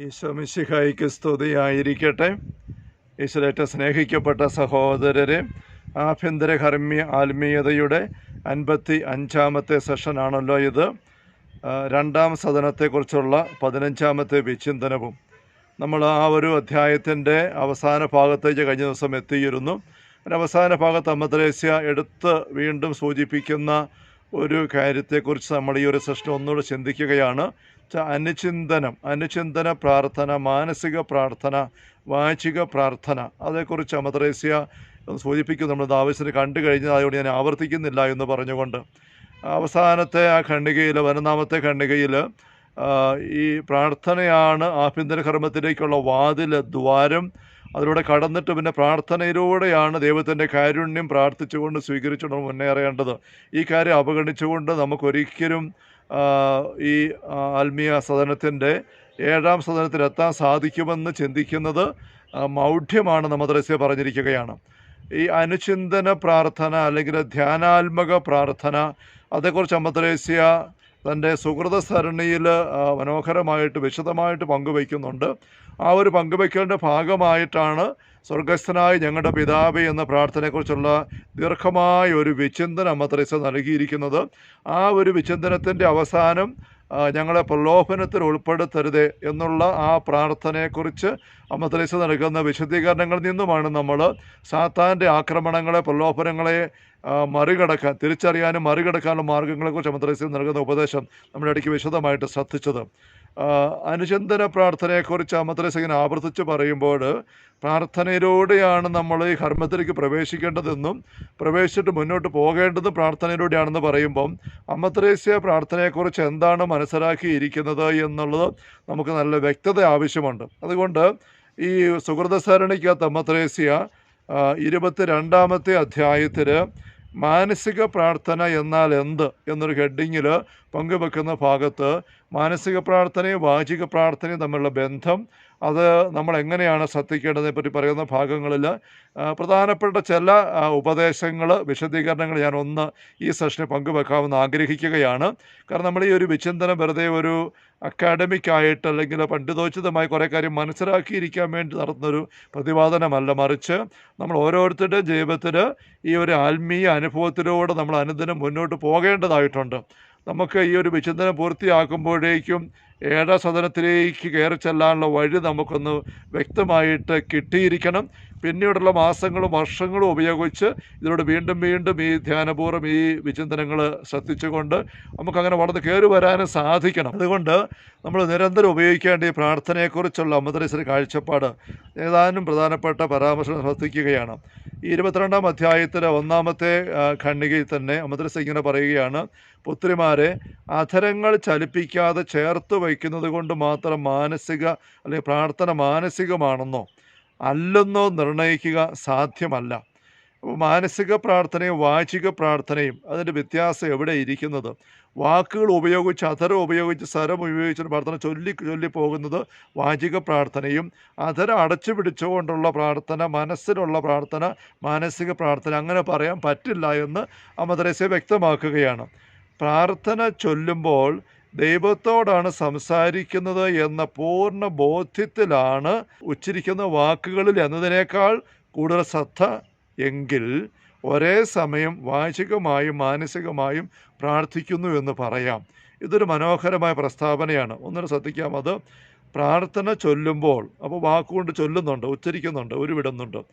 ഈശോമിശിഹായിക്ക് സ്തുതിയായിരിക്കട്ടെ. ഈശ്വരേറ്റ സ്നേഹിക്കപ്പെട്ട സഹോദരരെ ആഭ്യന്തര കർമ്മ്യ ആത്മീയതയുടെ അൻപത്തി അഞ്ചാമത്തെ സെഷനാണല്ലോ ഇത്. രണ്ടാം സദനത്തെക്കുറിച്ചുള്ള പതിനഞ്ചാമത്തെ വിചിന്തനവും. നമ്മൾ ആ ഒരു അധ്യായത്തിന്റെ അവസാന ഭാഗത്തേക്ക് കഴിഞ്ഞ ദിവസം എത്തിയിരുന്നു. അവസാന ഭാഗത്ത് അമ്മദ്രേസ്യ എടുത്ത് വീണ്ടും സൂചിപ്പിക്കുന്ന ഒരു കാര്യത്തെക്കുറിച്ച് നമ്മൾ ഈ ഒരു സെഷൻ ഒന്നുകൂടെ ചിന്തിക്കുകയാണ്. അനുചിന്തനം അനുചിന്തന പ്രാർത്ഥന മാനസിക പ്രാർത്ഥന വാചിക പ്രാർത്ഥന. അതേക്കുറിച്ച് അമദ്രേസ്യ സൂചിപ്പിക്കുന്നു. സൂചിപ്പിക്കും നമ്മൾ ആവശ്യത്തിന് കണ്ടു കഴിഞ്ഞാൽ അതുകൊണ്ട് ഞാൻ ആവർത്തിക്കുന്നില്ല എന്ന് പറഞ്ഞുകൊണ്ട്. അവസാനത്തെ ആ ഖണ്ഡികയിൽ വനനാമത്തെ ഖണ്ഡികയിൽ ഈ പ്രാർത്ഥനയാണ് ആഭ്യന്തര കർമ്മത്തിലേക്കുള്ള വാതിൽ ദ്വാരം. അതിലൂടെ കടന്നിട്ട് പിന്നെ പ്രാർത്ഥനയിലൂടെയാണ് ദൈവത്തിന്റെ കാരുണ്യം പ്രാർത്ഥിച്ചുകൊണ്ട് സ്വീകരിച്ചുകൊണ്ട് മുന്നേറേണ്ടത്. ഈ കാര്യം അവഗണിച്ചുകൊണ്ട് നമുക്കൊരിക്കലും ഈ ആത്മീയ സദനത്തിന്റെ ഏഴാം സദനത്തിലെത്താൻ സാധിക്കുമെന്ന് ചിന്തിക്കുന്നത് മൗഢ്യമാണ് നമ്മദ്രസ്യ പറഞ്ഞിരിക്കുകയാണ്. ഈ അനുചിന്തന പ്രാർത്ഥന അല്ലെങ്കിൽ ധ്യാനാത്മക പ്രാർത്ഥന അതേക്കുറിച്ച് അമ്മദ്രേസ്യ തന്റെ സുഹൃത സരണിയിൽ മനോഹരമായിട്ട് വിശദമായിട്ട് പങ്കുവയ്ക്കുന്നുണ്ട്. ആ ഒരു പങ്കുവയ്ക്കലിന്റെ ഭാഗമായിട്ടാണ് സ്വർഗസ്ഥനായ ഞങ്ങളുടെ പിതാവേ എന്ന പ്രാർത്ഥനയെക്കുറിച്ചുള്ള ദീർഘമായ ഒരു വിചിന്തനം അമ്മദ്രേസ്യ നൽകിയിരിക്കുന്നത്. ആ ഒരു വിചിന്തനത്തിന്റെ അവസാനം ഞങ്ങളെ പ്രലോഭനത്തിൽ ഉൾപ്പെടുത്തരുത് എന്നുള്ള ആ പ്രാർത്ഥനയെക്കുറിച്ച് അമ്മത്തലേശ നൽകുന്ന വിശദീകരണങ്ങളിൽ നിന്നുമാണ് നമ്മൾ സാത്താന്റെ ആക്രമണങ്ങളെ പ്രലോഭനങ്ങളെ മറികടക്കാൻ തിരിച്ചറിയാനും മറികടക്കാനുള്ള മാർഗങ്ങളെക്കുറിച്ച് അമ്മത്തലേശ നൽകുന്ന ഉപദേശം നമ്മുടെ ഇടയ്ക്ക് വിശദമായിട്ട് ശ്രദ്ധിച്ചത്. അനുചിന്തന പ്രാർത്ഥനയെക്കുറിച്ച് അമ്മദ്രേസ ആവർത്തിച്ച് പറയുമ്പോൾ പ്രാർത്ഥനയിലൂടെയാണ് നമ്മൾ ഈ കർമ്മത്തിലേക്ക് പ്രവേശിക്കേണ്ടതെന്നും പ്രവേശിച്ചിട്ട് മുന്നോട്ട് പോകേണ്ടതും പ്രാർത്ഥനയിലൂടെയാണെന്ന് പറയുമ്പം അമദ്രേസ്യ പ്രാർത്ഥനയെക്കുറിച്ച് എന്താണ് മനസ്സിലാക്കിയിരിക്കുന്നത് എന്നുള്ളത് നമുക്ക് നല്ല വ്യക്തത ആവശ്യമുണ്ട്. അതുകൊണ്ട് ഈ സുഹൃതസരണിക്കകത്ത് അമദ്രേസ്യ ഇരുപത്തി രണ്ടാമത്തെ അധ്യായത്തിൽ മാനസിക പ്രാർത്ഥന എന്നാൽ എന്ത് എന്നൊരു ഹെഡിങ്ങിൽ പങ്കുവെക്കുന്ന ഭാഗത്ത് മാനസിക പ്രാർത്ഥനയും വാചിക പ്രാർത്ഥനയും തമ്മിലുള്ള ബന്ധം അത് നമ്മൾ എങ്ങനെയാണ് ശ്രദ്ധിക്കേണ്ടതിനെ പറ്റി പറയുന്ന ഭാഗങ്ങളിൽ പ്രധാനപ്പെട്ട ചില ഉപദേശങ്ങൾ വിശദീകരണങ്ങൾ ഞാൻ ഒന്ന് ഈ സെഷനിൽ പങ്കുവെക്കാമെന്ന് ആഗ്രഹിക്കുകയാണ്. കാരണം നമ്മൾ ഈ ഒരു വിചിന്തനം വെറുതെ ഒരു അക്കാഡമിക് ആയിട്ട് അല്ലെങ്കിൽ പണ്ഡിതോചിതമായി കുറേ കാര്യം മനസ്സിലാക്കിയിരിക്കാൻ വേണ്ടി നടത്തുന്നൊരു പ്രതിപാദനമല്ല. മറിച്ച് നമ്മൾ ഓരോരുത്തരുടെയും ജീവിതത്തിൽ ഈ ഒരു ആത്മീയ അനുഭവത്തിലൂടെ നമ്മൾ അനുദിനം മുന്നോട്ട് പോകേണ്ടതായിട്ടുണ്ട്. നമുക്ക് ഈ ഒരു വിചിന്തനം പൂർത്തിയാക്കുമ്പോഴേക്കും ഏഴാം സദനത്തിലേക്ക് കയറി ചെല്ലാനുള്ള വഴി നമുക്കൊന്ന് വ്യക്തമായിട്ട് കിട്ടിയിരിക്കണം. പിന്നീടുള്ള മാസങ്ങളും വർഷങ്ങളും ഉപയോഗിച്ച് ഇതിലൂടെ വീണ്ടും വീണ്ടും ഈ ധ്യാനപൂർവം ഈ വിചിന്തനങ്ങൾ ശ്രദ്ധിച്ചുകൊണ്ട് നമുക്കങ്ങനെ വളർന്ന് കയറി വരാനും സാധിക്കണം. അതുകൊണ്ട് നമ്മൾ നിരന്തരം ഉപയോഗിക്കേണ്ട ഈ പ്രാർത്ഥനയെക്കുറിച്ചുള്ള അമൃതരശ്വര കാഴ്ചപ്പാട് ഏതാനും പ്രധാനപ്പെട്ട പരാമർശം ശ്രദ്ധിക്കുകയാണ്. ഈ ഇരുപത്തിരണ്ടാം അധ്യായത്തിലെ ഒന്നാമത്തെ ഖണ്ഡികയിൽ തന്നെ അമൃതരസ് ഇങ്ങനെ പറയുകയാണ് പുത്രിമാരെ അധരങ്ങൾ ചലിപ്പിക്കാതെ ചേർത്ത് വയ്ക്കുന്നത് കൊണ്ട് മാത്രം മാനസിക അല്ലെങ്കിൽ പ്രാർത്ഥന മാനസികമാണെന്നോ അല്ലെന്നോ നിർണയിക്കുക സാധ്യമല്ല. മാനസിക പ്രാർത്ഥനയും വാചിക പ്രാർത്ഥനയും അതിന്റെ വ്യത്യാസം എവിടെ ഇരിക്കുന്നത്? വാക്കുകൾ ഉപയോഗിച്ച് അധരം ഉപയോഗിച്ച് സ്വരം ഉപയോഗിച്ച് പ്രാർത്ഥന ചൊല്ലി ചൊല്ലി പോകുന്നത് വാചിക പ്രാർത്ഥനയും അധരം അടച്ചു പിടിച്ചുകൊണ്ടുള്ള പ്രാർത്ഥന മനസ്സിലുള്ള പ്രാർത്ഥന മാനസിക പ്രാർത്ഥന അങ്ങനെ പറയാൻ പറ്റില്ല എന്ന് അമദ്രസെ വ്യക്തമാക്കുകയാണ്. പ്രാർത്ഥന ചൊല്ലുമ്പോൾ ദൈവത്തോടാണ് സംസാരിക്കുന്നത് എന്ന പൂർണ ബോധ്യത്തിലാണ് ഉച്ചരിക്കുന്ന വാക്കുകളിൽ എന്നതിനേക്കാൾ കൂടുതൽ ശ്രദ്ധ എങ്കിൽ ഒരേ സമയം വാചികമായും മാനസികമായും പ്രാർത്ഥിക്കുന്നു എന്ന് പറയാം. ഇതൊരു മനോഹരമായ പ്രസ്താവനയാണ്. ഒന്നിനു ശ്രദ്ധിക്കാം അത്. പ്രാർത്ഥന ചൊല്ലുമ്പോൾ അപ്പോൾ വാക്കുകൊണ്ട് ചൊല്ലുന്നുണ്ട് ഉച്ചരിക്കുന്നുണ്ട് ഉരുവിടുന്നുണ്ട്.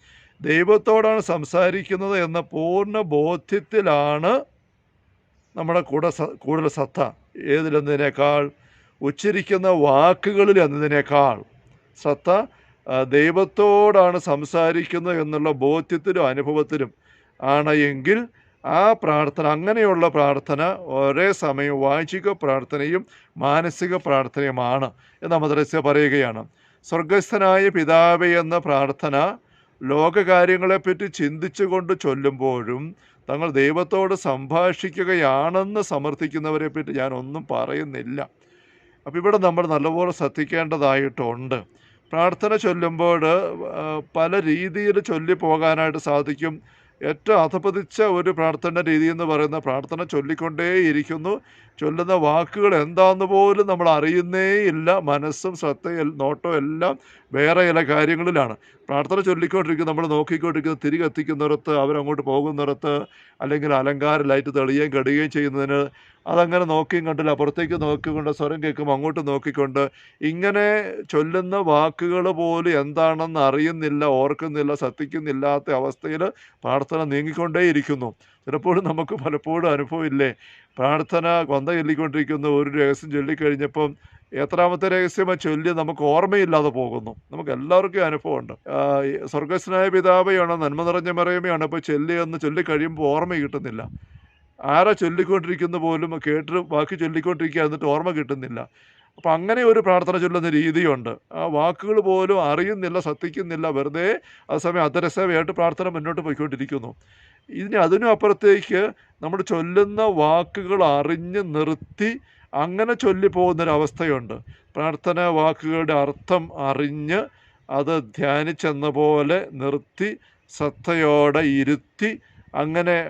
ദൈവത്തോടാണ് സംസാരിക്കുന്നത് എന്ന പൂർണ ബോധ്യത്തിലാണ് നമ്മുടെ കൂടെ കൂടുതൽ ശ്രദ്ധ. ഏതിലെന്നതിനേക്കാൾ ഉച്ചരിക്കുന്ന വാക്കുകളിൽ എന്നതിനേക്കാൾ ശ്രദ്ധ ദൈവത്തോടാണ് സംസാരിക്കുന്നത് എന്നുള്ള ബോധ്യത്തിലും അനുഭവത്തിലും ആണ് എങ്കിൽ ആ പ്രാർത്ഥന അങ്ങനെയുള്ള പ്രാർത്ഥന ഒരേ സമയം വാചിക പ്രാർത്ഥനയും മാനസിക പ്രാർത്ഥനയുമാണ് എന്ന് മദ്രസ്യ പറയുകയാണ്. സ്വർഗസ്ഥനായ പിതാവേ എന്ന പ്രാർത്ഥന ലോകകാര്യങ്ങളെപ്പറ്റി ചിന്തിച്ചുകൊണ്ട് ചൊല്ലുമ്പോഴും തങ്ങൾ ദൈവത്തോട് സംഭാഷിക്കുകയാണെന്ന് സമർത്ഥിക്കുന്നവരെ പറ്റി ഞാൻ ഒന്നും പറയുന്നില്ല. അപ്പോൾ ഇവിടെ നമ്മൾ നല്ലപോലെ ശ്രദ്ധിക്കേണ്ടതായിട്ടുണ്ട്. പ്രാർത്ഥന ചൊല്ലുമ്പോൾ പല രീതിയിൽ ചൊല്ലി പോകാനായിട്ട് സാധിക്കും. ഏറ്റവും അധപതിച്ച ഒരു പ്രാർത്ഥന രീതി എന്ന് പറയുന്ന പ്രാർത്ഥന ചൊല്ലിക്കൊണ്ടേയിരിക്കുന്നു. ചൊല്ലുന്ന വാക്കുകൾ എന്താന്ന് പോലും നമ്മൾ അറിയുന്നേയില്ല. മനസ്സും ശ്രദ്ധയും നോട്ടവും എല്ലാം വേറെ ചില കാര്യങ്ങളിലാണ്. പ്രാർത്ഥന ചൊല്ലിക്കൊണ്ടിരിക്കുന്ന നമ്മൾ നോക്കിക്കൊണ്ടിരിക്കുന്നത് തിരി കത്തിക്കുന്നിടത്ത് അവരങ്ങോട്ട് പോകുന്നിടത്ത് അല്ലെങ്കിൽ അലങ്കാര ലൈറ്റ് തെളിയുകയും കെടുകയും ചെയ്യുന്നതിന് അതങ്ങനെ നോക്കിയും കണ്ടില്ല. അപ്പുറത്തേക്ക് നോക്കിക്കൊണ്ട് സ്വരം കേൾക്കും അങ്ങോട്ട് നോക്കിക്കൊണ്ട് ഇങ്ങനെ ചൊല്ലുന്ന വാക്കുകൾ പോലും എന്താണെന്ന് അറിയുന്നില്ല ഓർക്കുന്നില്ല ശ്രദ്ധിക്കുന്നില്ലാത്ത അവസ്ഥയിൽ പ്രാർത്ഥന നീങ്ങിക്കൊണ്ടേയിരിക്കുന്നു. ചിലപ്പോഴും നമുക്ക് പലപ്പോഴും അനുഭവമില്ലേ? പ്രാർത്ഥന കൊന്ത ചൊല്ലിക്കൊണ്ടിരിക്കുന്ന ഒരു രഹസ്യം ചൊല്ലിക്കഴിഞ്ഞപ്പം എത്രാമത്തെ രഹസ്യമ ചൊല്ലി നമുക്ക് ഓർമ്മയില്ലാതെ പോകുന്നു. നമുക്ക് എല്ലാവർക്കും അനുഭവമുണ്ട്. സ്വർഗസ്നായ പിതാവയാണ് നന്മ നിറഞ്ഞ മറയമയാണ് ഇപ്പോൾ ചൊല്ലി എന്ന് ചൊല്ലിക്കഴിയുമ്പോൾ ഓർമ്മ കിട്ടുന്നില്ല. ആരാ ചൊല്ലിക്കൊണ്ടിരിക്കുന്ന പോലും കേട്ട് ബാക്കി ചൊല്ലിക്കൊണ്ടിരിക്കുക എന്നിട്ട് ഓർമ്മ കിട്ടുന്നില്ല. അപ്പം അങ്ങനെ ഒരു പ്രാർത്ഥന ചൊല്ലുന്ന രീതിയുണ്ട്. ആ വാക്കുകൾ പോലും അറിയുന്നില്ല ശ്രദ്ധിക്കുന്നില്ല വെറുതെ ആ സമയം അതരസേവയായിട്ട് പ്രാർത്ഥന മുന്നോട്ട് പോയിക്കൊണ്ടിരിക്കുന്നു. ഇതിന് അതിനും അപ്പുറത്തേക്ക് നമ്മൾ ചൊല്ലുന്ന വാക്കുകൾ അറിഞ്ഞ് നിർത്തി അങ്ങനെ ചൊല്ലിപ്പോകുന്നൊരവസ്ഥയുണ്ട് പ്രാർത്ഥന വാക്കുകളുടെ അർത്ഥം അറിഞ്ഞ് അത് ധ്യാനിച്ചെന്ന പോലെ നിർത്തി ശ്രദ്ധയോടെ ഇരുത്തി അങ്ങനെ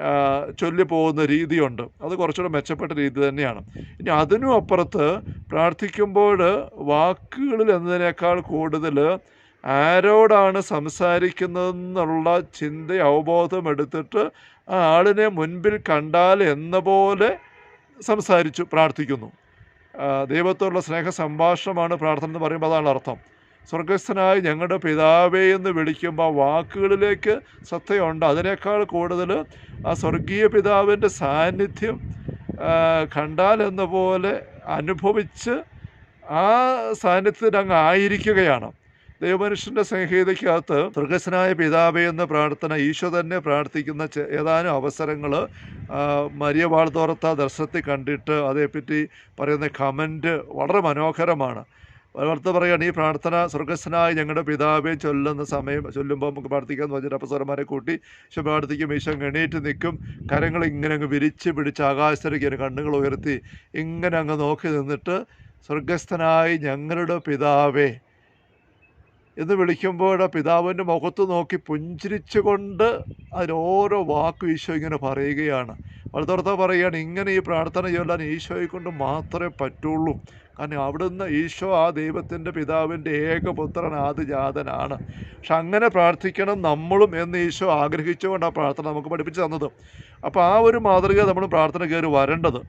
ചൊല്ലിപ്പോകുന്ന രീതിയുണ്ട്. അത് കുറച്ചുകൂടെ മെച്ചപ്പെട്ട രീതി തന്നെയാണ്. ഇനി അതിനും അപ്പുറത്ത് പ്രാർത്ഥിക്കുമ്പോൾ വാക്കുകളിൽ എന്നതിനേക്കാൾ കൂടുതൽ ആരോടാണ് സംസാരിക്കുന്നതെന്നുള്ള ചിന്ത അവബോധം എടുത്തിട്ട് ആ ആളിനെ മുൻപിൽ കണ്ടാൽ എന്ന പോലെ സംസാരിച്ചു പ്രാർത്ഥിക്കുന്നു. ദൈവത്തോടുള്ള സ്നേഹ സംഭാഷണമാണ് പ്രാർത്ഥന എന്ന് പറയുമ്പോൾ അതാണ് അർത്ഥം. സ്വർഗസ്ഥനായ ഞങ്ങളുടെ പിതാവേ എന്ന് വിളിക്കുമ്പോൾ വാക്കുകളിലേക്ക് ശ്രദ്ധയുണ്ട്. അതിനേക്കാൾ കൂടുതൽ ആ സ്വർഗീയ പിതാവിന്റെ സാന്നിധ്യം കണ്ടാൽ എന്ന പോലെ അനുഭവിച്ച് ആ സാന്നിധ്യത്തിൽ അങ്ങ് ആയിരിക്കുകയാണ്. ദൈവമനുഷ്യന്റെ സംഹിതയ്ക്കകത്ത് സ്വർഗസ്നായ പിതാവേ എന്ന പ്രാർത്ഥന ഈശോ തന്നെ പ്രാർത്ഥിക്കുന്ന ഏതാനും അവസരങ്ങൾ മരിയ വാൾത്തോർത്ത ദർശനത്തിൽ കണ്ടിട്ട് അതേപ്പറ്റി പറയുന്ന കമന്റ് വളരെ മനോഹരമാണ്. വളർത്ത് പറയുകയാണ് ഈ പ്രാർത്ഥന സ്വർഗസ്നായ ഞങ്ങളുടെ പിതാവേ ചൊല്ലുന്ന സമയം ചൊല്ലുമ്പോൾ നമുക്ക് പ്രാർത്ഥിക്കാമെന്ന് പറഞ്ഞിട്ട് അപ്പസ്വരന്മാരെ കൂട്ടി ഈശോ പ്രാർത്ഥിക്കും ഈശോ എണീറ്റ് നിൽക്കും കരങ്ങൾ ഇങ്ങനെ അങ്ങ് വിരിച്ച് പിടിച്ച് ആകാശത്തിലേക്ക് കണ്ണുകൾ ഉയർത്തി ഇങ്ങനെ അങ്ങ് നോക്കി നിന്നിട്ട് സ്വർഗസ്ഥനായി ഞങ്ങളുടെ പിതാവേ എന്ന് വിളിക്കുമ്പോൾ പിതാവിന്റെ മുഖത്ത് നോക്കി പുഞ്ചിരിച്ചുകൊണ്ട് അതിനോരോ വാക്കും ഈശോ ഇങ്ങനെ പറയുകയാണ്. വളർത്തോർത്ത പറയുകയാണ് ഇങ്ങനെ ഈ പ്രാർത്ഥന ചൊല്ലാൻ ഈശോയെ കൊണ്ട് മാത്രമേ പറ്റുള്ളൂ. കാരണം അവിടുന്ന് ഈശോ ആ ദൈവത്തിന്റെ പിതാവിന്റെ ഏകപുത്രൻ ആദിജാതനാണ്. പക്ഷെ അങ്ങനെ പ്രാർത്ഥിക്കണം നമ്മളും എന്ന് ഈശോ ആഗ്രഹിച്ചുകൊണ്ട് ആ പ്രാർത്ഥന നമുക്ക് പഠിപ്പിച്ചു തന്നത്. അപ്പോൾ ആ ഒരു മാതൃക നമ്മൾ പ്രാർത്ഥന കയറി വരേണ്ടത്.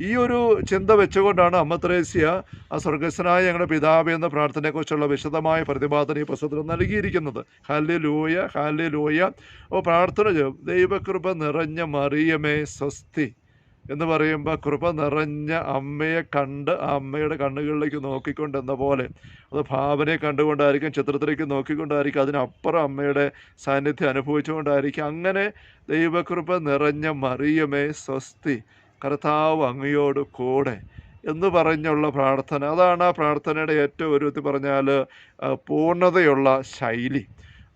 ഈ ഒരു ചിന്ത വെച്ചുകൊണ്ടാണ് അമ്മത്രേസ്യ ആ സ്വർഗസ്വനായ ഞങ്ങളുടെ പിതാവ് എന്ന പ്രാർത്ഥനയെക്കുറിച്ചുള്ള വിശദമായ പ്രതിപാദന ഈ പുസ്തകത്തിൽ നൽകിയിരിക്കുന്നത്. ഹല്ലി ലൂയ ഹല്ലി ലൂയ അപ്പോൾ പ്രാർത്ഥന ദൈവകൃപ നിറഞ്ഞ മറിയമേ സ്വസ്തി. എന്ന് പറയുമ്പോൾ കൃപ നിറഞ്ഞ അമ്മയെ കണ്ട് ആ അമ്മയുടെ കണ്ണുകളിലേക്ക് നോക്കിക്കൊണ്ട് എന്ന പോലെ അത് ഭാവനയെ കണ്ടുകൊണ്ടായിരിക്കും ചിത്രത്തിലേക്ക് നോക്കിക്കൊണ്ടായിരിക്കും അതിനപ്പുറം അമ്മയുടെ സാന്നിധ്യം അനുഭവിച്ചുകൊണ്ടായിരിക്കും. അങ്ങനെ ദൈവകൃപ നിറഞ്ഞ മറിയമേ സ്വസ്തി കർത്താവ് അങ്ങയോട് കൂടെ എന്ന് പറഞ്ഞുള്ള പ്രാർത്ഥന. അതാണ് ആ പ്രാർത്ഥനയുടെ ഏറ്റവും ഒരു പറഞ്ഞാൽ പൂർണതയുള്ള ശൈലി.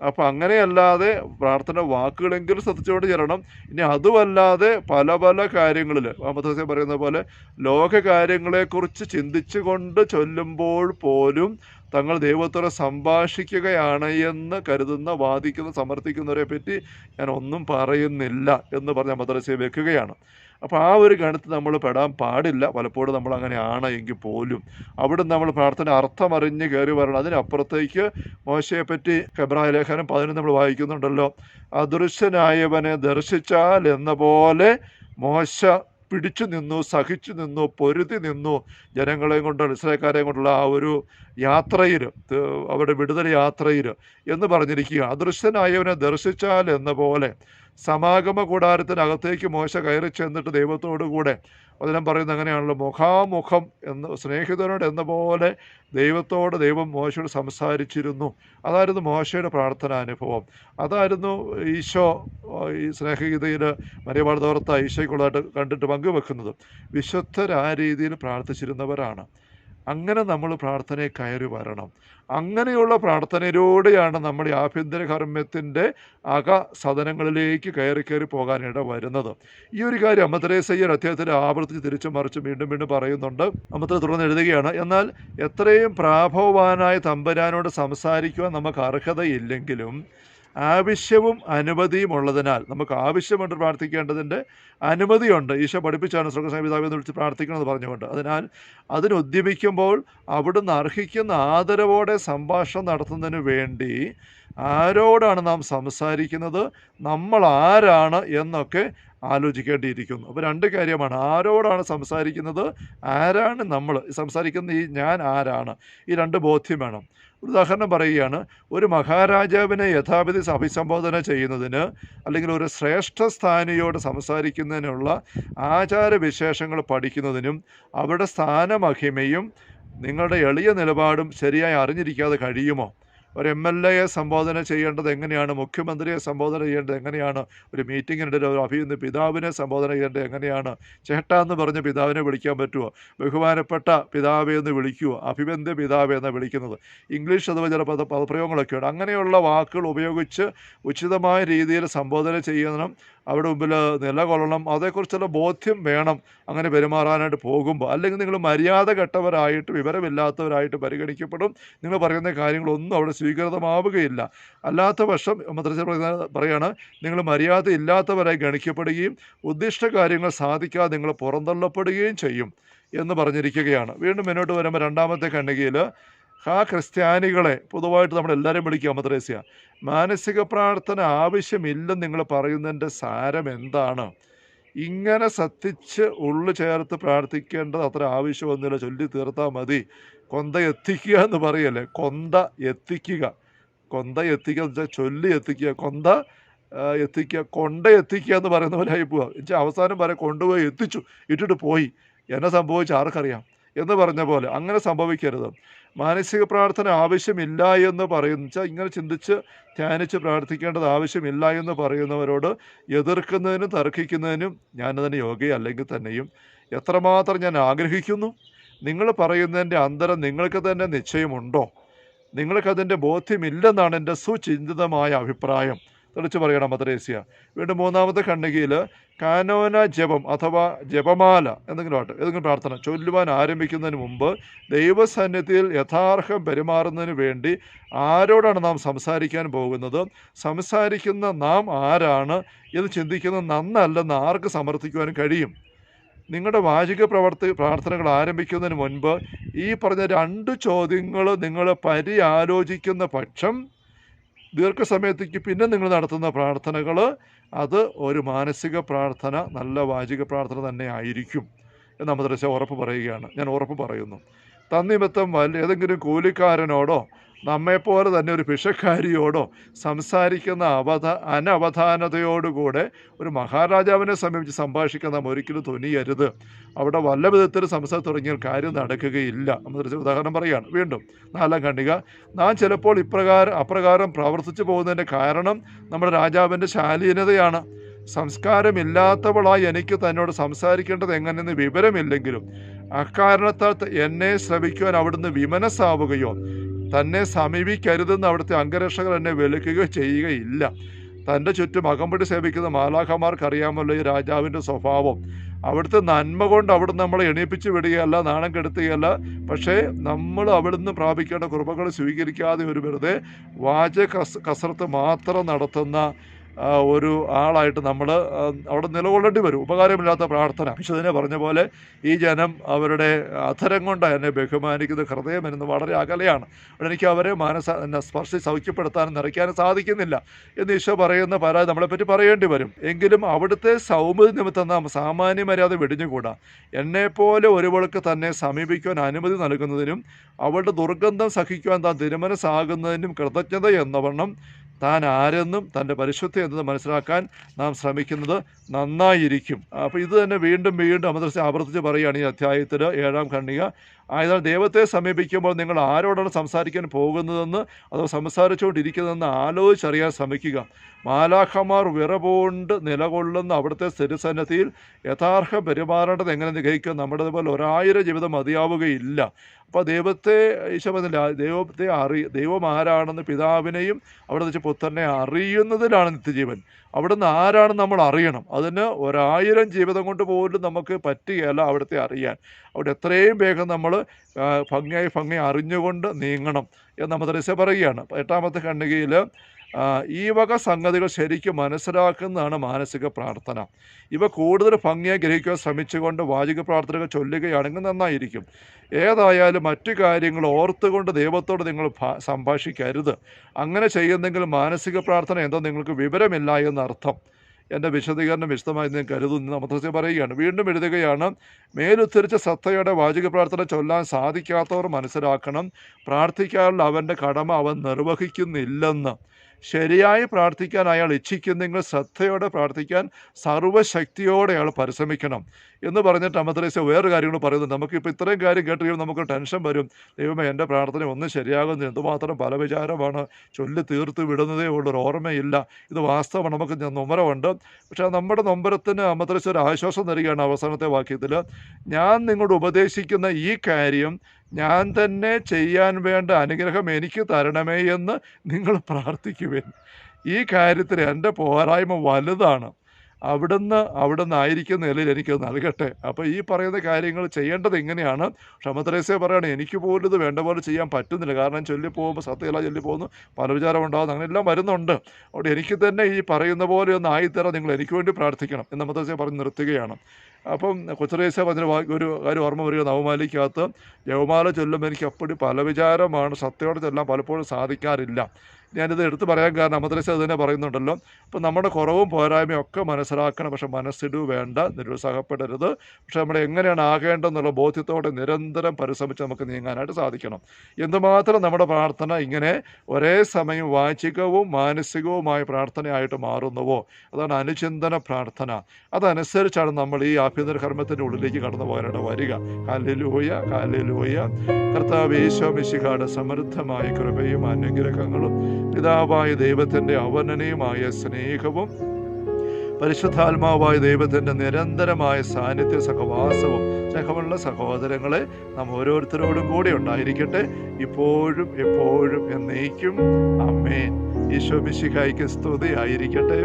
അപ്പം അങ്ങനെയല്ലാതെ പ്രാർത്ഥന വാക്കുകളെങ്കിലും ശ്രദ്ധിച്ചുകൊണ്ട് ചെല്ലണം. ഇനി അതുമല്ലാതെ പല പല കാര്യങ്ങളിൽ അമൃതസ്യ പറയുന്ന പോലെ ലോക കാര്യങ്ങളെക്കുറിച്ച് ചിന്തിച്ചുകൊണ്ട് ചൊല്ലുമ്പോൾ പോലും തങ്ങൾ ദൈവത്തോടെ സംഭാഷിക്കുകയാണ് എന്ന് കരുതുന്ന വാദിക്കുന്ന സമർത്ഥിക്കുന്നവരെ പറ്റി ഞാൻ ഒന്നും പറയുന്നില്ല എന്ന് പറഞ്ഞ മദ്രസയെ വെക്കുകയാണ്. അപ്പോൾ ആ ഒരു ഗണത്തിൽ നമ്മൾ പെടാൻ പാടില്ല. പലപ്പോഴും നമ്മൾ അങ്ങനെയാണ് എങ്കിൽ പോലും. അവിടെ നമ്മൾ പ്രാർത്ഥന അർത്ഥമറിഞ്ഞ് കയറി വരണം. അതിനപ്പുറത്തേക്ക് മോശയെ പറ്റി ഹെബ്രായ ലേഖനം പതിനൊന്ന് നമ്മൾ വായിക്കുന്നുണ്ടല്ലോ. അദൃശ്യനായവനെ ദർശിച്ചാൽ എന്ന പോലെ മോശ പിടിച്ചു നിന്നു സഹിച്ചു നിന്നു പൊരുതി നിന്നു ജനങ്ങളെയും കൊണ്ട് ഇസ്രായേൽക്കാരെയും കൊണ്ടുള്ള ആ ഒരു യാത്രയിൽ അവരുടെ വിടുതൽ യാത്രയിൽ എന്ന് പറഞ്ഞിരിക്കുക അദൃശ്യനായവനെ ദർശിച്ചാൽ എന്ന പോലെ സമാഗമ കൂടാരത്തിനകത്തേക്ക് മോശ കയറി ചെന്നിട്ട് ദൈവത്തോടു കൂടെ വചനം പറയുന്നത് അങ്ങനെയാണല്ലോ മുഖാമുഖം എന്ന് സ്നേഹിതനോട് എന്ന പോലെ ദൈവത്തോട് ദൈവം മോശയോട് സംസാരിച്ചിരുന്നു. അതായിരുന്നു മോശയുടെ പ്രാർത്ഥന അനുഭവം. അതായിരുന്നു ഈശോ ഈ സ്നേഹഗീതയിൽ മരിയപാട് തോർത്ത ഈശോയ്ക്കുള്ളതായിട്ട് കണ്ടിട്ട് പങ്കുവെക്കുന്നത്. വിശുദ്ധർ രീതിയിൽ പ്രാർത്ഥിച്ചിരുന്നവരാണ്. അങ്ങനെ നമ്മൾ പ്രാർത്ഥനയെ കയറി വരണം. അങ്ങനെയുള്ള പ്രാർത്ഥനയിലൂടെയാണ് നമ്മൾ ഈ ആഭ്യന്തര കർമ്മത്തിന്റെ അക സദനങ്ങളിലേക്ക് കയറി കയറി പോകാനിട വരുന്നത്. ഈ ഒരു കാര്യം അമ്മത്തരേസയ്യർ അദ്ദേഹത്തിന്റെ ആവർത്തിച്ച് തിരിച്ചു മറിച്ച് വീണ്ടും വീണ്ടും പറയുന്നുണ്ട്. അമ്മത്തര തുടർന്ന് എഴുതുകയാണ് എന്നാൽ എത്രയും പ്രാഭവാനായ തമ്പരാനോട് സംസാരിക്കുവാൻ നമുക്ക് അർഹതയില്ലെങ്കിലും ആവശ്യവും അനുമതിയും ഉള്ളതിനാൽ നമുക്ക് ആവശ്യമുണ്ട് പ്രാർത്ഥിക്കേണ്ടതിന്റെ അനുമതിയുണ്ട്. ഈശോ പഠിപ്പിച്ചാണ് സ്വർഗസംഹിതാവ് എന്ന് വിളിച്ച് പ്രാർത്ഥിക്കണമെന്ന് പറഞ്ഞുകൊണ്ട്. അതിനാൽ അതിന് ഉദ്യമിക്കുമ്പോൾ അവിടുന്ന് അർഹിക്കുന്ന ആദരവോടെ സംഭാഷണം നടത്തുന്നതിന് വേണ്ടി ആരോടാണ് നാം സംസാരിക്കുന്നത്? നമ്മൾ ആരാണ് എന്നൊക്കെ ആലോചിക്കേണ്ടിയിരിക്കുന്നു. അപ്പോൾ രണ്ട് കാര്യമാണ്. ആരോടാണ് സംസാരിക്കുന്നത്? ആരാണ് നമ്മൾ? സംസാരിക്കുന്ന ഈ ഞാൻ ആരാണ്? ഈ രണ്ട് ബോധ്യം വേണം. ഉദാഹരണം പറയുകയാണ്. ഒരു മഹാരാജാവിനെ യഥാവിധി അഭിസംബോധന ചെയ്യുന്നതിന് അല്ലെങ്കിൽ ഒരു ശ്രേഷ്ഠ സ്ഥാനിയോട് സംസാരിക്കുന്നതിനുള്ള ആചാരവിശേഷങ്ങൾ പഠിക്കുന്നതിനും അവരുടെ സ്ഥാനമഹിമയും നിങ്ങളുടെ എളിയ നിലപാടും ശരിയായി അറിഞ്ഞിരിക്കാതെ കഴിയുമോ? ഒരു എം എൽ എയെ സംബോധന ചെയ്യേണ്ടത് എങ്ങനെയാണ്? മുഖ്യമന്ത്രിയെ സംബോധന ചെയ്യേണ്ടത് എങ്ങനെയാണ്? ഒരു മീറ്റിങ്ങിനിടയിൽ ഒരു അഭിയുന്ന പിതാവിനെ സംബോധന ചെയ്യേണ്ടത് എങ്ങനെയാണ്? ചേട്ടാ എന്ന് പറഞ്ഞ് പിതാവിനെ വിളിക്കാൻ പറ്റുമോ ബഹുമാനപ്പെട്ട പിതാവെ എന്ന് വിളിക്കുമോ അഭിബന്ധ പിതാവെ എന്ന് വിളിക്കുന്നത്. ഇംഗ്ലീഷ് അഥവാ ചില പദ പദപ്രയോഗങ്ങളൊക്കെയുണ്ട്. അങ്ങനെയുള്ള വാക്കുകൾ ഉപയോഗിച്ച് ഉചിതമായ രീതിയിൽ സംബോധന ചെയ്യണം. അവിടെ മുമ്പിൽ നിലകൊള്ളണം. അതേക്കുറിച്ചുള്ള ബോധ്യം വേണം. അങ്ങനെ പെരുമാറാനായിട്ട് പോകുമ്പോൾ അല്ലെങ്കിൽ നിങ്ങൾ മര്യാദ കെട്ടവരായിട്ട് വിവരമില്ലാത്തവരായിട്ട് പരിഗണിക്കപ്പെടും. നിങ്ങൾ പറയുന്ന കാര്യങ്ങളൊന്നും അവിടെ സ്വീകൃതമാവുകയില്ല. അല്ലാത്ത പക്ഷം മദ്രസ പറയുകയാണ് നിങ്ങൾ മര്യാദ ഇല്ലാത്തവരായി ഗണിക്കപ്പെടുകയും ഉദ്ദിഷ്ട കാര്യങ്ങൾ സാധിക്കാതെ നിങ്ങൾ പുറന്തള്ളപ്പെടുകയും ചെയ്യും എന്ന് പറഞ്ഞിരിക്കുകയാണ്. വീണ്ടും മുന്നോട്ട് വരുമ്പോൾ രണ്ടാമത്തെ ഖണ്ഡികയിൽ ആ ക്രിസ്ത്യാനികളെ പൊതുവായിട്ട് നമ്മൾ എല്ലാവരും വിളിക്കുക മദ്രേസ്യ. മാനസിക പ്രാർത്ഥന ആവശ്യമില്ലെന്ന് നിങ്ങൾ പറയുന്നതിന്റെ സാരം എന്താണ്? ഇങ്ങനെ സത്തിച്ച് ഉള്ളു ചേർത്ത് പ്രാർത്ഥിക്കേണ്ടത് അത്ര ആവശ്യമൊന്നുമില്ല. ചൊല്ലി തീർത്താൽ മതി. കൊന്ത എത്തിക്കുക എന്ന് പറയല്ലേ? കൊന്ത എത്തിക്കുക. കൊന്ത എത്തിക്കുക എന്ന് വെച്ചാൽ ചൊല്ലി എത്തിക്കുക. കൊന്ത എത്തിക്കുക. കൊണ്ട എത്തിക്കുക എന്ന് പറയുന്ന പോലെ ആയി പോവുക എന്നുവെച്ചാൽ അവസാനം വരെ കൊണ്ടുപോയി എത്തിച്ചു. ഇട്ടിട്ട് പോയി. എന്നെ സംഭവിച്ച ആർക്കറിയാം? എന്ന് പറഞ്ഞ പോലെ. അങ്ങനെ സംഭവിക്കരുത്. മാനസിക പ്രാർത്ഥന ആവശ്യമില്ല എന്ന് പറയുന്ന. വെച്ചാൽ ഇങ്ങനെ ചിന്തിച്ച് ധ്യാനിച്ച് പ്രാർത്ഥിക്കേണ്ടത് ആവശ്യമില്ല എന്ന് പറയുന്നവരോട് എതിർക്കുന്നതിനും തർക്കിക്കുന്നതിനും ഞാൻ തന്നെ യോഗയല്ലെങ്കിൽ തന്നെയും. എത്രമാത്രം ഞാൻ ആഗ്രഹിക്കുന്നു? നിങ്ങൾ പറയുന്നതിന്റെ അന്തരം നിങ്ങൾക്ക് തന്നെ നിശ്ചയമുണ്ടോ? നിങ്ങൾക്കതിന്റെ ബോധ്യമില്ലെന്നാണ് എന്റെ സുചിന്തിതമായ അഭിപ്രായം. തെളിച്ച് പറയണം മദ്രേസ്യ. വീണ്ടും മൂന്നാമത്തെ ഖണ്ഡികയിൽ കാനോന ജപം അഥവാ ജപമാല എന്തെങ്കിലും ആട്ടെ ഏതെങ്കിലും പ്രാർത്ഥന ചൊല്ലുവാൻ ആരംഭിക്കുന്നതിന് മുമ്പ് ദൈവസന്നിധിയിൽ യഥാർത്ഥം പെരുമാറുന്നതിന് വേണ്ടി ആരോടാണ് നാം സംസാരിക്കാൻ പോകുന്നത്? സംസാരിക്കുന്ന നാം ആരാണ്? എന്ന് ചിന്തിക്കുന്നത് നന്നല്ലെന്ന് ആർക്ക് സമർത്ഥിക്കുവാനും കഴിയും? നിങ്ങളുടെ വാചിക പ്രവർത്തി പ്രാർത്ഥനകൾ ആരംഭിക്കുന്നതിന് മുൻപ് ഈ പറഞ്ഞ രണ്ട് ചോദ്യങ്ങൾ നിങ്ങൾ പരിയാലോചിക്കുന്ന പക്ഷം ദീർഘസമയത്തേക്ക് പിന്നെ നിങ്ങൾ നടത്തുന്ന പ്രാർത്ഥനകൾ അത് ഒരു മാനസിക പ്രാർത്ഥന നല്ല വാചിക പ്രാർത്ഥന തന്നെ ആയിരിക്കും എന്ന് മദ്രസ ഉറപ്പ് പറയുകയാണ്. ഞാൻ ഉറപ്പ് പറയുന്നു. തന്നിമിത്തം വല്ല ഏതെങ്കിലും കൂലിക്കാരനോടോ നമ്മെപ്പോലെ തന്നെ ഒരു ഭിഷക്കാരിയോടോ സംസാരിക്കുന്ന അവധ അനവധാനതയോടുകൂടെ ഒരു മഹാരാജാവിനെ സമീപിച്ച് സംഭാഷിക്കാൻ നാം ഒരിക്കലും തുനിയരുത്. അവിടെ വല്ല വിധത്തിൽ സംസാരം തുടങ്ങിയാൽ കാര്യം നടക്കുകയില്ല. എന്ന് ഉദാഹരണം പറയുകയാണ്. വീണ്ടും നാലാം കണ്ണിക നാം ചിലപ്പോൾ ഇപ്രകാരം അപ്രകാരം പ്രവർത്തിച്ചു പോകുന്നതിന്റെ കാരണം നമ്മുടെ രാജാവിന്റെ ശാലീനതയാണ്. സംസ്കാരമില്ലാത്തവളായി എനിക്ക് തന്നോട് സംസാരിക്കേണ്ടത് എങ്ങനെയെന്ന് വിവരമില്ലെങ്കിലും അക്കാരണത്താൽ എന്നെ ശ്രവിക്കുവാൻ അവിടുന്ന് വിമനസ്സാവുകയോ തന്നെ സമീപിക്കരുതെന്ന് അവിടുത്തെ അംഗരക്ഷകർ എന്നെ വിലക്കുകയോ ചെയ്യുകയില്ല. തന്റെ ചുറ്റും അകമ്പടി സേവിക്കുന്ന മാലാഖമാർക്ക് അറിയാമല്ലോ ഈ രാജാവിന്റെ സ്വഭാവം. അവിടുത്തെ നന്മ കൊണ്ട് അവിടുന്ന് നമ്മളെ എണീപ്പിച്ച് വിടുകയല്ല നാണം കെടുത്തുകയല്ല. പക്ഷേ നമ്മൾ അവിടുന്ന് പ്രാപിക്കേണ്ട കൃപകൾ സ്വീകരിക്കാതെ ഒരു വെറുതെ വാച കസ് കസരത്ത് മാത്രം നടത്തുന്ന ഒരു ആളായിട്ട് നമ്മൾ അവിടെ നിലകൊള്ളേണ്ടി വരും. ഉപകാരമില്ലാത്ത പ്രാർത്ഥന. വിശുദ്ധനെ പറഞ്ഞ പോലെ ഈ ജനം അവരുടെ അധരം കൊണ്ട് എന്നെ ബഹുമാനിക്കുന്ന ഹൃദയം എന്ന് വളരെ അകലെയാണ്. അവിടെ എനിക്ക് അവരെ മാനസ സ്പർശി സൗഖ്യപ്പെടുത്താനും നിറയ്ക്കാനും സാധിക്കുന്നില്ല എന്ന് ഈശോ പറയുന്ന പരാതി നമ്മളെപ്പറ്റി പറയേണ്ടി വരും. എങ്കിലും അവിടുത്തെ സൗമ്യ നിമിത്തം നാം സാമാന്യ മര്യാദ വെടിഞ്ഞുകൂടാ. എന്നെപ്പോലെ ഒരുവൾക്ക് തന്നെ സമീപിക്കുവാൻ അനുമതി നൽകുന്നതിനും അവളുടെ ദുർഗന്ധം സഹിക്കുവാൻ താൻ തിരുമനസ്സാകുന്നതിനും കൃതജ്ഞത എന്നവണ്ണം താൻ ആരെന്നും തന്റെ പരിശുദ്ധി എന്നത് മനസ്സിലാക്കാൻ നാം ശ്രമിക്കുന്നത് നന്നായിരിക്കും. അപ്പോൾ ഇത് തന്നെ വീണ്ടും വീണ്ടും അമദ്രസ ആവർത്തിച്ച് പറയുകയാണ് ഈ അധ്യായത്തിൽ ഏഴാം ഖണ്ഡിക. ആയതാൽ ദൈവത്തെ സമീപിക്കുമ്പോൾ നിങ്ങൾ ആരോടാണ് സംസാരിക്കാൻ പോകുന്നതെന്ന് അതോ സംസാരിച്ചുകൊണ്ടിരിക്കുന്നതെന്ന് ആലോചിച്ചറിയാൻ ശ്രമിക്കുക. മാലാഖമാർ വിറപോണ്ട് നിലകൊള്ളുന്ന അവിടുത്തെ സ്ഥിരസന്നദ്ധിയിൽ യഥാർത്ഥ പെരുമാറേണ്ടത് എങ്ങനെ ഗ്രഹിക്കും നമ്മുടെ പോലെ ഒരായിരം ജീവിതം മതിയാവുകയില്ല. അപ്പോൾ ദൈവത്തെ ഈശോപതില്ല ദൈവത്തെ അറി ദൈവം ആരാണെന്ന് പിതാവിനെയും അവിടെ വെച്ച് പുത്രനെ അറിയുന്നതിലാണ് നിത്യജീവൻ. അവിടുന്ന് ആരാണ് നമ്മൾ അറിയണം. അതിന് ഒരായിരം ജീവിതം കൊണ്ട് പോലും നമുക്ക് പറ്റുകയല്ല അവിടുത്തെ അറിയാൻ. അവിടെ എത്രയും വേഗം നമ്മൾ ഭംഗിയായി ഭംഗി അറിഞ്ഞുകൊണ്ട് നീങ്ങണം എന്ന് മദ്രസ പറയുകയാണ്. എട്ടാമത്തെ ഖണ്ഡികയിൽ ഈ വക സംഗതികൾ ശരിക്കും മനസ്സിലാക്കുന്നതാണ് മാനസിക പ്രാർത്ഥന. ഇവ കൂടുതൽ ഭംഗിയായി ഗ്രഹിക്കാൻ ശ്രമിച്ചുകൊണ്ട് വാചിക പ്രാർത്ഥനകൾ ചൊല്ലുകയാണെങ്കിൽ നന്നായിരിക്കും. ഏതായാലും മറ്റു കാര്യങ്ങൾ ഓർത്തുകൊണ്ട് ദൈവത്തോട് നിങ്ങൾ സംഭാഷിക്കരുത്. അങ്ങനെ ചെയ്യുന്നെങ്കിൽ മാനസിക പ്രാർത്ഥന എന്തോ നിങ്ങൾക്ക് വിവരമില്ല എന്നർത്ഥം. എന്റെ വിശദീകരണം വിശദമായി ഞാൻ കരുതുന്നു മദ്രസ പറയുകയാണ്. വീണ്ടും എഴുതുകയാണ് മേലുദ്ധരിച്ച സത്തയുടെ വാചിക പ്രാർത്ഥന ചൊല്ലാൻ സാധിക്കാത്തവർ മനസ്സിലാക്കണം. പ്രാർത്ഥിക്കാനുള്ള അവന്റെ കടമ അവൻ നിർവഹിക്കുന്നില്ലെന്ന്. ശരിയായി പ്രാർത്ഥിക്കാൻ അയാൾ ഇച്ഛിക്കുന്നെങ്കിൽ ശ്രദ്ധയോടെ പ്രാർത്ഥിക്കാൻ സർവശക്തിയോടെ അയാൾ പരിശ്രമിക്കണം എന്ന് പറഞ്ഞിട്ട് അമ്മദ്രേസ വേറെ കാര്യങ്ങൾ പറയുന്നത് നമുക്കിപ്പോൾ ഇത്രയും കാര്യം കേട്ട് നമുക്ക് ടെൻഷൻ വരും. ദൈവമേ എന്റെ പ്രാർത്ഥന ഒന്നും ശരിയാകുന്നു എന്തുമാത്രം പല വിചാരമാണ് ചൊല്ലി തീർത്ത് വിടുന്നതേ ഉള്ളൂ. ഒരു ഓർമ്മയില്ല. ഇത് വാസ്തവമാണ്. നമുക്ക് നൊമ്പരമുണ്ട്. പക്ഷേ നമ്മുടെ നൊമ്പരത്തിന് അമ്മദ്രേസ ഒരു ആശ്വാസം തരികയാണ് അവസാനത്തെ വാക്യത്തിൽ. ഞാൻ നിങ്ങളോട് ഉപദേശിക്കുന്ന ഈ കാര്യം ഞാൻ തന്നെ ചെയ്യാൻ വേണ്ട അനുഗ്രഹം എനിക്ക് തരണമേ എന്ന് നിങ്ങൾ പ്രാർത്ഥിക്കുവിൻ. ഈ കാര്യത്തിൽ എന്റെ പോരായ്മ വലുതാണ്. അവിടുന്ന് അവിടുന്ന് ആയിരിക്കുന്ന നിലയിൽ എനിക്ക് നൽകട്ടെ. അപ്പോൾ ഈ പറയുന്ന കാര്യങ്ങൾ ചെയ്യേണ്ടത് എങ്ങനെയാണ് ക്ഷമത്രേസ്യ പറയുകയാണ് എനിക്ക് പോലും ഇത് വേണ്ട പോലെ ചെയ്യാൻ പറ്റുന്നില്ല. കാരണം ചൊല്ലി സത്യമല്ല ചൊല്ലി പോകുന്നു പല വിചാരം ഉണ്ടാകുന്നു അങ്ങനെയെല്ലാം വരുന്നുണ്ട്. അവിടെ എനിക്ക് തന്നെ ഈ പറയുന്ന പോലെ ഒന്ന് ആയിത്തരാൻ നിങ്ങൾ എനിക്ക് വേണ്ടി പ്രാർത്ഥിക്കണം. എന്ന് മത്രേസ്യ പറഞ്ഞ് നിർത്തുകയാണ്. അപ്പം കൊച്ചറേസ പറഞ്ഞ ഒരു കാര്യം ഓർമ്മ വരിക. നവമാലിക്കകത്ത് ജവമാല ചൊല്ലുമ്പോൾ എനിക്ക് അപ്പടി പല വിചാരമാണ്. സത്യയോടെ ചൊല്ലാൻ പലപ്പോഴും സാധിക്കാറില്ല. ഞാനിത് എടുത്തു പറയാൻ കാരണം മദ്രസ തന്നെ പറയുന്നുണ്ടല്ലോ. അപ്പം നമ്മുടെ കുറവും പോരായ്മയും ഒക്കെ മനസ്സിലാക്കണം. പക്ഷെ മനസ്സിടു വേണ്ട നിരുത്സാഹപ്പെടരുത്. പക്ഷെ നമ്മൾ എങ്ങനെയാണ് ആകേണ്ടതെന്നുള്ള ബോധ്യത്തോടെ നിരന്തരം പരിശ്രമിച്ച് നമുക്ക് നീങ്ങാനായിട്ട് സാധിക്കണം. എന്തുമാത്രം നമ്മുടെ പ്രാർത്ഥന ഇങ്ങനെ ഒരേ സമയം വാചികവും മാനസികവുമായ പ്രാർത്ഥനയായിട്ട് മാറുന്നുവോ? അതാണ് അനുചിന്തന പ്രാർത്ഥന. അതനുസരിച്ചാണ് നമ്മൾ ഈ ആഭ്യന്തര കർമ്മത്തിന്റെ ഉള്ളിലേക്ക് കടന്നു പോകാനാണ് വരിക. കാലിലൂയ കാലിലൂയ കർത്താവ് ഈശോ മിശിഹായുടെ സമൃദ്ധമായ കൃപയും അനുഗ്രഹങ്ങളും പിതാവായ ദൈവത്തിന്റെ അവനനയുമായ സ്നേഹവും പരിശുദ്ധാത്മാവായ ദൈവത്തിന്റെ നിരന്തരമായ സാന്നിധ്യ സഹവാസവും സ്നേഹമുള്ള സഹോദരങ്ങളെ നാം ഓരോരുത്തരോടും കൂടി ഉണ്ടായിരിക്കട്ടെ. ഇപ്പോഴും എപ്പോഴും എന്നേക്കും. അമ്മേൻ ഈശോ മിശിഖായിക്ക് സ്തുതി ആയിരിക്കട്ടെ